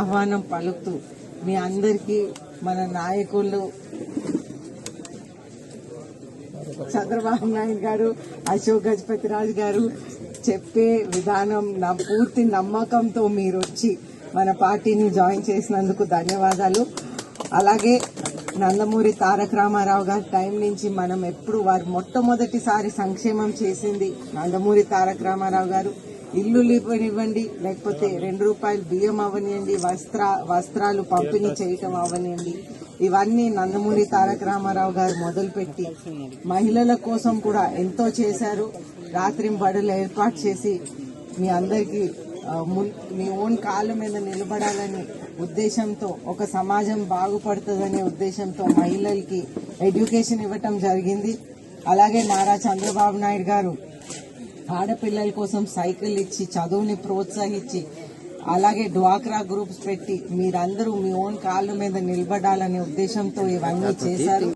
ఆహ్వానం పలుకుతూ మీ అందరికీ మన నాయకులు చంద్రబాబు నాయుడు గారు అశోక్ గజపతి రాజు గారు చెప్పే విధానం నా పూర్తి నమ్మకంతో మీరు వచ్చి మన పార్టీని జాయిన్ చేసినందుకు ధన్యవాదాలు. అలాగే నందమూరి తారక రామారావు గారి టైం నుంచి మనం ఎప్పుడు వారు మొట్టమొదటిసారి సంక్షేమం చేసింది నందమూరి తారక రామారావు గారు. ఇల్లు ఇవ్వనివ్వండి లేకపోతే రెండు రూపాయలు బియ్యం అవనివ్వండి వస్త్ర వస్త్రాలు పంపిణీ చేయటం అవనివ్వండి ఇవన్నీ నందమూరి తారక రామారావు గారు మొదలుపెట్టి మహిళల కోసం కూడా ఎంతో చేశారు. రాత్రింబడులు ఏర్పాటు చేసి మీ అందరికీ మున్- మీ ఓన్ కాళ్ళ మీద నిలబడాలని ఉద్దేశంతో ఒక సమాజం బాగుపడుతుందనే ఉద్దేశంతో మహిళలకి ఎడ్యుకేషన్ ఇవ్వటం జరిగింది. అలాగే నారా చంద్రబాబు నాయుడు గారు ఆడపిల్లల కోసం సైకిల్ ఇచ్చి చదువుని ప్రోత్సహించి అలాగే డ్వాక్రా గ్రూప్స్ పెట్టి మీరందరూ మీ ఓన్ కాళ్ళ మీద నిలబడాలనే ఉద్దేశంతో ఇవన్నీ చేశారు.